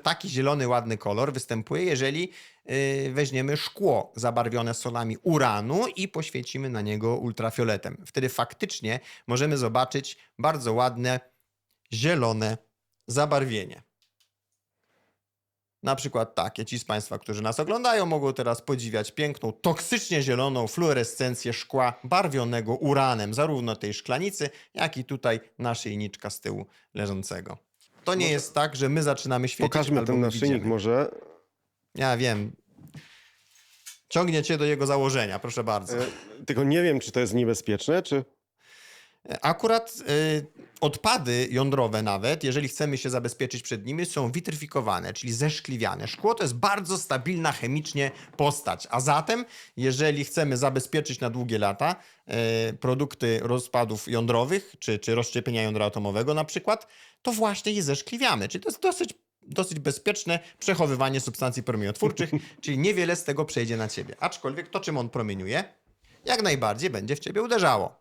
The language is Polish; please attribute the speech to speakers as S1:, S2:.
S1: Taki zielony, ładny kolor występuje, jeżeli yy, weźmiemy szkło zabarwione solami uranu i poświecimy na niego ultrafioletem. Wtedy faktycznie możemy zobaczyć bardzo ładne, zielone zabarwienie. Na przykład takie. Ci z Państwa, którzy nas oglądają, mogą teraz podziwiać piękną, toksycznie zieloną fluorescencję szkła barwionego uranem, zarówno tej szklanicy, jak i tutaj naszyjniczka z tyłu leżącego. To nie jest tak, że my zaczynamy świecić
S2: Pokażmy
S1: albo
S2: ten
S1: my
S2: naszyjnik
S1: widzimy.
S2: może.
S1: Ja wiem. Ciągnie cię do jego założenia, proszę bardzo.
S2: E, Tylko nie wiem, czy to jest niebezpieczne, czy...
S1: Akurat y, odpady jądrowe nawet, jeżeli chcemy się zabezpieczyć przed nimi, są witryfikowane, czyli zeszkliwiane. Szkło to jest bardzo stabilna chemicznie postać, a zatem jeżeli chcemy zabezpieczyć na długie lata y, produkty rozpadów jądrowych, czy, czy rozszczepienia jądra atomowego na przykład, to właśnie je zeszkliwiamy, czyli to jest dosyć dosyć bezpieczne przechowywanie substancji promieniotwórczych, czyli niewiele z tego przejdzie na ciebie. Aczkolwiek to, czym on promieniuje, jak najbardziej będzie w ciebie uderzało.